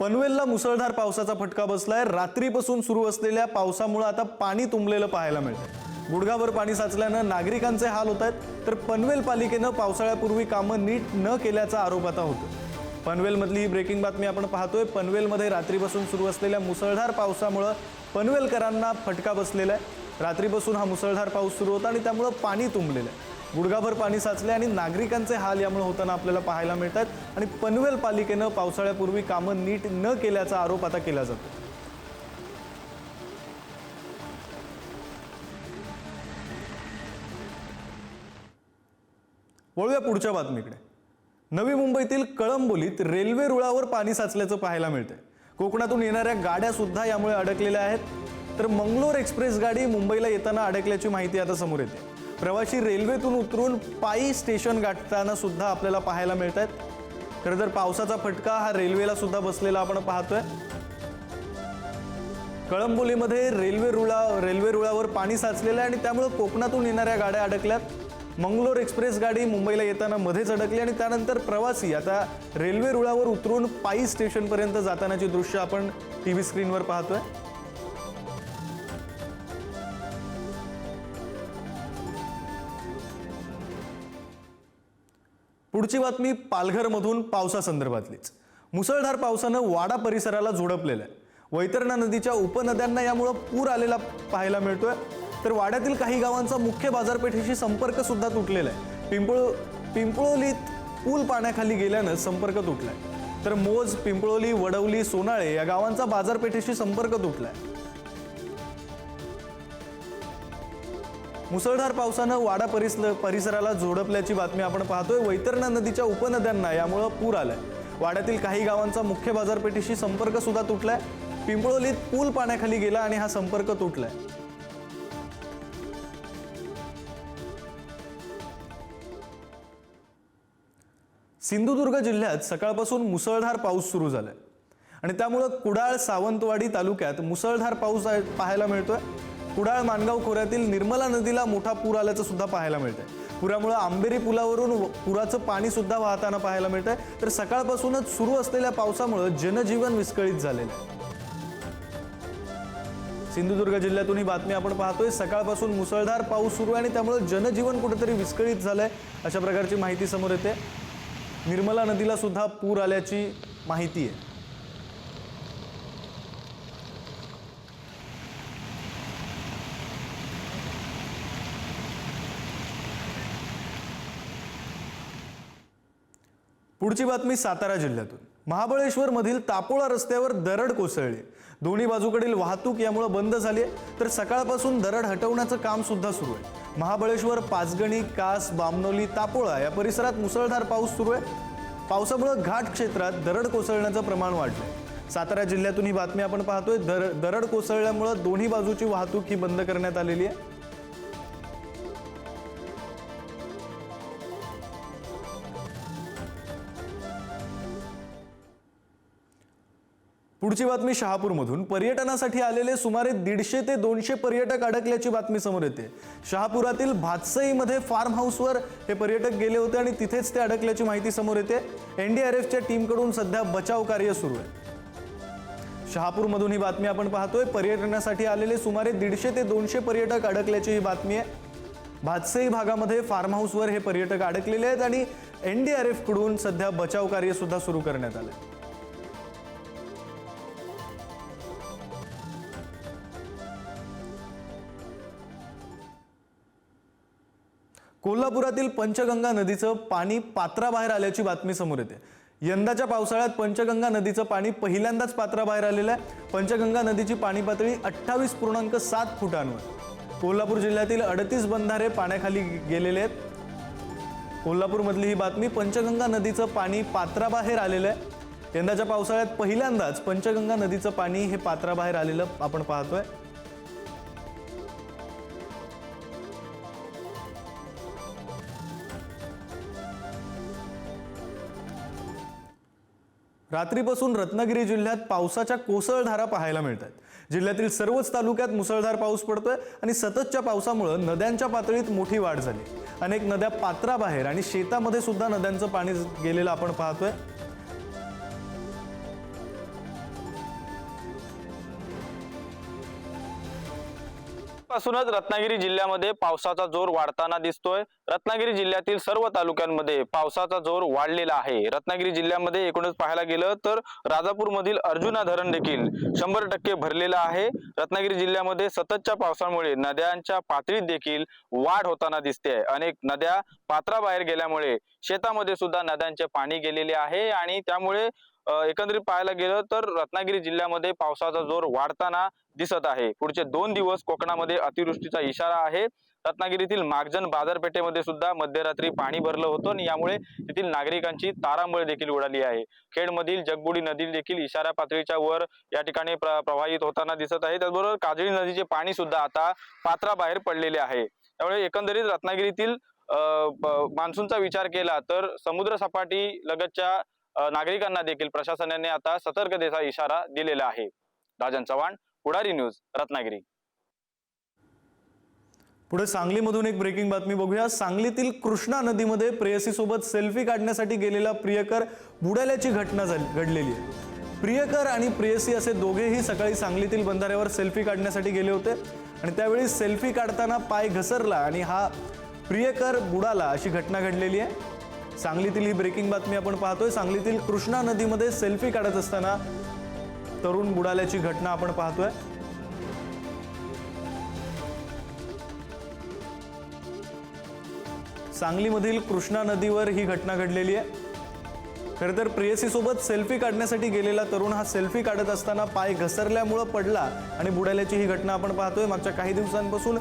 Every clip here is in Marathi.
पनवेलला मुसळधार पावसाचा फटका बसलाय. रात्रीपासून सुरू असलेल्या पावसामुळे आता पाणी तुंबलेलं पाहायला मिळतं गुडघाभर पाणी साचल्यानं नागरिकांचे हाल होत आहेत. तर पनवेल पालिकेनं पावसाळ्यापूर्वी कामं नीट न केल्याचा आरोप आता होतो पनवेलमधली ही ब्रेकिंग बातमी आपण पाहतोय. पनवेलमध्ये रात्रीपासून सुरू असलेल्या मुसळधार पावसामुळं पनवेलकरांना फटका बसलेला आहे. रात्रीपासून हा मुसळधार पाऊस सुरू होता आणि त्यामुळं पाणी तुंबलेलं आहे. गुडघाभर पाणी साचले आणि नागरिकांचे हाल यामुळे होताना आपल्याला पाहायला मिळतात. आणि पनवेल पालिकेनं पावसाळ्यापूर्वी कामं नीट न केल्याचा आरोप आता केला जातो. वळूया पुढच्या बातमीकडे. नवी मुंबईतील कळंबोलीत रेल्वे रुळावर पाणी साचल्याचं पाहायला मिळते कोकणातून येणाऱ्या गाड्या सुद्धा यामुळे अडकलेल्या आहेत. तर मंगलोर एक्सप्रेस गाडी मुंबईला येताना अडकल्याची माहिती आता समोर येते. प्रवासी रेल्वेतून उतरून पायी स्टेशन गाठताना सुद्धा आपल्याला पाहायला मिळत आहेत खरं तर पावसाचा फटका हा रेल्वेला सुद्धा बसलेला आपण पाहतोय. कळंबोलीमध्ये रेल्वे रुळा रेल्वे रुळावर पाणी साचलेलं आहे आणि त्यामुळे कोकणातून येणाऱ्या गाड्या अडकल्यात. मंगलोर एक्सप्रेस गाडी मुंबईला येताना मध्येच अडकली आणि त्यानंतर प्रवासी आता रेल्वे रुळावर उतरून पायी स्टेशनपर्यंत जातानाची दृश्य आपण टी व्ही स्क्रीनवर पाहतोय. पुढची बातमी पालघरमधून पावसासंदर्भातलीच. मुसळधार पावसानं वाडा परिसराला झोडपलेलं आहे. वैतरणा नदीच्या उपनद्यांना यामुळं पूर आलेला पाहायला मिळतोय. तर वाड्यातील काही गावांचा मुख्य बाजारपेठेशी संपर्क सुद्धा तुटलेला आहे. पिंपळ पिंपळोलीत पूल पाण्याखाली गेल्यानं संपर्क तुटलाय. तर मोज पिंपळोली वडवली सोनाळे या गावांचा बाजारपेठेशी संपर्क तुटलाय. मुसळधार पावसानं वाडा परिस परिसराला झोडपल्याची बातमी आपण पाहतोय. वैतरणा नदीच्या उपनद्यांना यामुळं पूर आलाय. वाड्यातील काही गावांचा मुख्य बाजारपेठेशी संपर्क सुद्धा तुटलाय. पिंपळोलीत पूल पाण्याखाली गेला आणि हा संपर्क तुटलाय. सिंधुदुर्ग जिल्ह्यात सकाळपासून मुसळधार पाऊस सुरू झालाय. आणि त्यामुळं कुडाळ सावंतवाडी तालुक्यात मुसळधार पाऊस पाहायला मिळतोय. कुडाळ माणगाव खोऱ्यातील निर्मला नदीला मोठा पूर आल्याचं सुद्धा पाहायला मिळतंय. पुरामुळे आंबेरी पुलावरून व- पुराचं पाणी सुद्धा वाहताना पाहायला मिळतंय. तर सकाळपासूनच सुरू असलेल्या पावसामुळं जनजीवन विस्कळीत झालेलं आहे. सिंधुदुर्ग जिल्ह्यातून ही बातमी आपण पाहतोय. सकाळपासून मुसळधार पाऊस सुरू आहे आणि त्यामुळे जनजीवन कुठेतरी विस्कळीत झालंय अशा प्रकारची माहिती समोर येते. निर्मला नदीला सुद्धा पूर आल्याची माहिती आहे. पुढची बातमी सातारा जिल्ह्यातून. महाबळेश्वर मधील तापोळा रस्त्यावर दरड कोसळली. दोन्ही बाजूकडील वाहतूक यामुळे बंद झाली आहे. तर सकाळपासून दरड हटवण्याचं काम सुद्धा सुरू आहे. महाबळेश्वर पाचगणी कास बामनोली तापोळा या परिसरात मुसळधार पाऊस सुरू आहे. पावसामुळे घाट क्षेत्रात दरड कोसळण्याचं प्रमाण वाढलंय. सातारा जिल्ह्यातून ही बातमी आपण पाहतोय. दर दरड कोसळल्यामुळे दोन्ही बाजूची वाहतूक ही बंद करण्यात आलेली आहे. पुढची बातमी शहापूरमधून. पर्यटनासाठी आलेले सुमारे दीडशे ते दोनशे पर्यटक अडकल्याची बातमी समोर येते. शहापुरातील भातसईमध्ये फार्म हाऊसवर हे पर्यटक गेले होते आणि तिथेच ते अडकल्याची माहिती समोर येते. एनडीआरएफच्या टीमकडून सध्या बचाव कार्य सुरू आहे. शहापूरमधून ही बातमी आपण पाहतोय. पर्यटनासाठी आलेले सुमारे दीडशे ते दोनशे पर्यटक अडकल्याची ही बातमी आहे. भातसई भागामध्ये फार्म हाऊसवर हे पर्यटक अडकलेले आहेत आणि एनडीआरएफकडून सध्या बचाव कार्य सुद्धा सुरू करण्यात आलं कोल्हापुरातील पंचगंगा नदीचं पाणी पात्राबाहेर आल्याची बातमी समोर येते. यंदाच्या पावसाळ्यात पंचगंगा नदीचं पाणी पहिल्यांदाच पात्राबाहेर आलेलं आहे. पंचगंगा नदीची पाणी पातळी अठ्ठावीस पूर्णांक सात फुटांवर कोल्हापूर जिल्ह्यातील अडतीस बंधारे पाण्याखाली गेलेले आहेत. कोल्हापूरमधली ही बातमी पंचगंगा नदीचं पाणी पात्राबाहेर आलेलं आहे. यंदाच्या पावसाळ्यात पहिल्यांदाच पंचगंगा नदीचं पाणी हे पात्राबाहेर आलेलं आपण पाहतोय. रात्रीपासून रत्नागिरी जिल्ह्यात पावसाच्या कोसळधारा पाहायला मिळतात. जिल्ह्यातील सर्वच तालुक्यात मुसळधार पाऊस पडतोय आणि सततच्या पावसामुळे नद्यांच्या पातळीत मोठी वाढ झाली. अनेक नद्या पात्राबाहेर आणि शेतामध्ये सुद्धा नद्यांचं पाणी गेलेलं आपण पाहतोय. सकाळपासूनच रत्नागिरी जिल्ह्यामध्ये पावसाचा जोर वाढताना दिसतोय. रत्नागिरी जिल्ह्यातील सर्व तालुक्यांमध्ये पावसाचा जोर वाढलेला आहे. रत्नागिरी जिल्ह्यामध्ये एकूणच पाहायला गेलं तर राजापूरमधील अर्जुना धरण देखील शंभर टक्के भरलेलं आहे. रत्नागिरी जिल्ह्यामध्ये सततच्या पावसामुळे नद्यांच्या पातळीत देखील वाढ होताना दिसते. अनेक नद्या पात्राबाहेर गेल्यामुळे शेतामध्ये सुद्धा नद्यांचे पाणी गेलेले आहे आणि त्यामुळे एकंदरीत पाहायला गेलं तर रत्नागिरी जिल्ह्यामध्ये पावसाचा जोर वाढताना दिसत आहे. पुढचे दोन दिवस कोकणामध्ये अतिवृष्टीचा इशारा आहे. रत्नागिरीतील मागजन बाजारपेठेमध्ये सुद्धा मध्यरात्री पाणी भरलं होतं आणि यामुळे तेथील नागरिकांची तारांबळ देखील उडाली आहे. खेडमधील जगबुडी नदी देखील इशारा पातळीच्या वर या ठिकाणी प्रवाहित होताना दिसत आहे. त्याचबरोबर काजळी नदीचे पाणी सुद्धा आता पात्राबाहेर पडलेले आहे. त्यामुळे एकंदरीत रत्नागिरीतील मान्सूनचा विचार केला तर समुद्र सपाटी लगतच्या नागरिकांना देखील प्रशासनाने आता सतर्कतेचा इशारा दिलेला आहे. राजन चव्हाण पुढारी न्यूज रत्नागिरी. पुढे सांगलीमधून एक ब्रेकिंग बातमी बघूया. सांगलीतील कृष्णा नदीमध्ये प्रेयसीसोबत सेल्फी काढण्यासाठी गेलेला प्रियकर बुडाल्याची घटना घडलेली आहे. प्रियकर आणि प्रेयसी असे दोघेही सकाळी सांगलीतील बंधाऱ्यावर सेल्फी काढण्यासाठी गेले होते. आणि त्यावेळी सेल्फी काढताना पाय घसरला आणि हा प्रियकर बुडाला अशी घटना घडलेली आहे. सांगलीतील ही ब्रेकिंग बातमी आपण पाहतोय. सांगलीतील कृष्णा नदीमध्ये सेल्फी काढत असताना तरुण बुडाल्याची घटना आपण पाहतोय. सांगलीमधील कृष्णा नदीवर ही घटना घडलेली आहे. खरं तर प्रेयसीसोबत सेल्फी काढण्यासाठी गेलेला तरुण हा सेल्फी काढत असताना पाय घसरल्यामुळं पडला आणि बुडाल्याची ही घटना आपण पाहतोय. मागच्या काही दिवसांपासून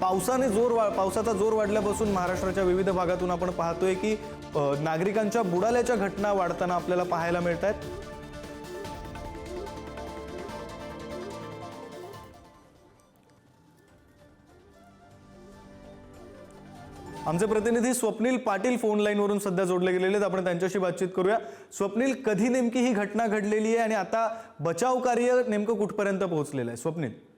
पावसाने जोर वा पावसाचा जोर वाढल्यापासून महाराष्ट्राच्या विविध भागातून आपण पाहतोय की नागरिकांच्या बुडाल्याच्या घटना वाढताना आपल्याला पाहायला मिळत आहेत आमचे प्रतिनिधी स्वप्नील पाटील फोन लाईनवरून सध्या जोडले गेलेले आहेत. आपण त्यांच्याशी बातचीत करूया. स्वप्नील कधी नेमकी ही घटना घडलेली आहे आणि आता बचाव कार्य नेमकं कुठपर्यंत पोहोचलेलं आहे? स्वप्नील.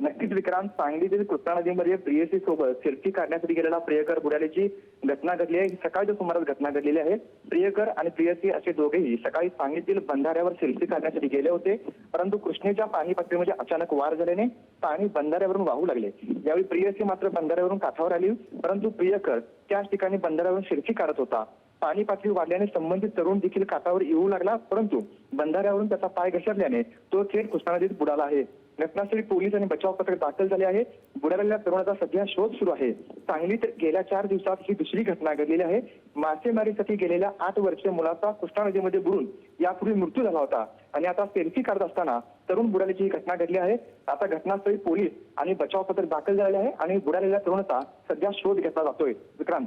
नक्कीच विक्रांत सांगलीतील कृष्णा नदीमध्ये प्रियसी सोबत सेल्फी काढण्यासाठी गेलेला प्रियकर बुडाल्याची घटना घडली आहे. सकाळच्या सुमारास घटना घडलेली आहे. प्रियकर आणि प्रियसी असे दोघेही सकाळी सांगलीतील बंधाऱ्यावर सेल्फी काढण्यासाठी गेले होते. परंतु कृष्णेच्या पाणी पातळीमध्ये म्हणजे अचानक वाढ झाल्याने पाणी बंधाऱ्यावरून वाहू लागले. यावेळी प्रियसी मात्र बंधाऱ्यावरून काठावर आली परंतु प्रियकर त्याच ठिकाणी बंधाऱ्यावरून सेल्फी काढत होता. पाणी पातळी वाढल्याने संबंधित तरुण देखील काठावर येऊ लागला परंतु बंधाऱ्यावरून त्याचा पाय घसरल्याने तो थेट कृष्णा नदीत बुडाला आहे. घटनास्थळी पोलीस आणि बचाव पथक दाखल झाले आहे बुडालेल्या तरुणाचा सध्या शोध सुरू आहे. सांगलीत गेल्या चार दिवसात ही दुसरी घटना घडलेली आहे. मासेमारीसाठी गेलेल्या आठ वर्षीय मुलाचा कृष्णा नदीमध्ये बुडून यापूर्वी मृत्यू झाला होता. आणि आता सेल्फी काढत असताना तरुण बुडाल्याची ही घटना घडली आहे. आता घटनास्थळी पोलीस आणि बचाव पथक दाखल झाले आहे आणि बुडालेल्या तरुणाचा सध्या शोध घेतला जातोय. विक्रांत.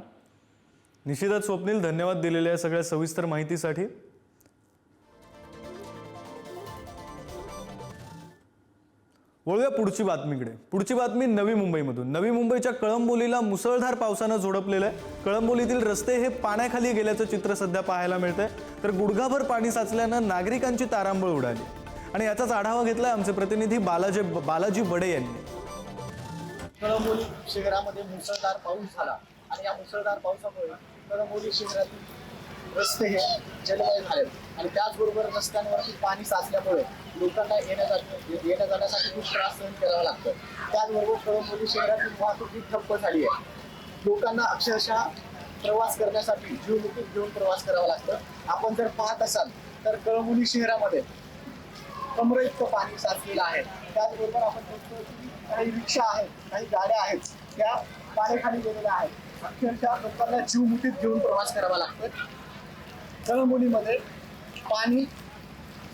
निश्चितच स्वप्नील धन्यवाद दिलेल्या सगळ्या सविस्तर माहितीसाठी. वळूया पुढची बातमीकडे. पुढची बातमी नवी मुंबईमधून. नवी मुंबईच्या कळंबोलीला मुसळधार पावसानं झोडपलेलं आहे. कळंबोलीतील रस्ते हे पाण्याखाली गेल्याचं चित्र सध्या पाहायला मिळतंय. तर गुडघाभर पाणी साचल्यानं नागरिकांची तारांबळ उडाली. आणि याचाच आढावा घेतलाय आमचे प्रतिनिधी बालाजी बालाजी बडे यांनी. कळंबोली शहरामध्ये मुसळधार पाऊस झाला. आणि या मुसळधार पावसामुळे कळंबोली शहरातील रस्ते हे जलमय झाले. आणि त्याचबरोबर रस्त्यांवरती पाणी साचल्यामुळे लोकांना येण्या येण्या जाण्यासाठी खूप त्रास सहन करावा लागतो. त्याचबरोबर कळंबोली शहरातील वाहतूक ही ठप्प झाली आहे. लोकांना अक्षरशः प्रवास करण्यासाठी जीवमुखी घेऊन प्रवास करावा लागतं. आपण जर पाहत असाल तर कळंबोली शहरामध्ये कमरे पाणी साचलेलं आहे. त्याचबरोबर आपण बघतो की काही रिक्षा आहेत काही गाड्या आहेत त्या पाण्याखाली गेलेल्या आहेत. अक्षरशः लोकांना जीव मुठीत घेऊन प्रवास करावा लागतो. कळंबोलीमध्ये पाणी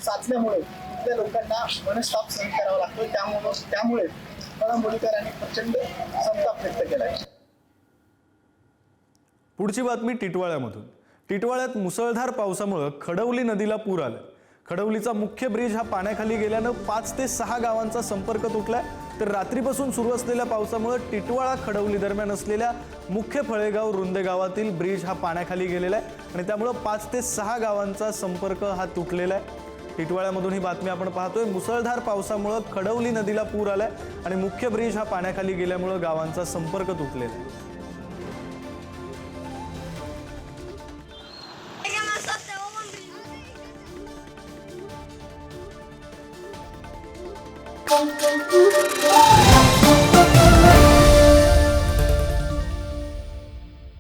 साचल्यामुळे तिथल्या लोकांना मनस्ताप सहन करावा लागतोय त्यामुळे त्यामुळे मुलीकरांनी प्रचंड संताप व्यक्त केलाय. पुढची बातमी टिटवाळ्यामधून. टिटवाळ्यात मुसळधार पावसामुळं खडवली नदीला पूर आला खडवलीचा मुख्य ब्रिज हा पाण्याखाली गेल्यानं पाच ते सहा गावांचा संपर्क तुटलाय. तर रात्रीपासून सुरू असलेल्या पावसामुळं टिटवाळा खडवली दरम्यान असलेल्या मुख्य फळेगाव रुंदे गावातील ब्रिज हा पाण्याखाली गेलेला आहे. आणि त्यामुळं पाच ते सहा गावांचा संपर्क हा तुटलेला आहे. टिटवाळ्यामधून ही बातमी आपण पाहतोय. मुसळधार पावसामुळं खडवली नदीला पूर आलाय आणि मुख्य ब्रिज हा पाण्याखाली गेल्यामुळं गावांचा संपर्क तुटलेला आहे.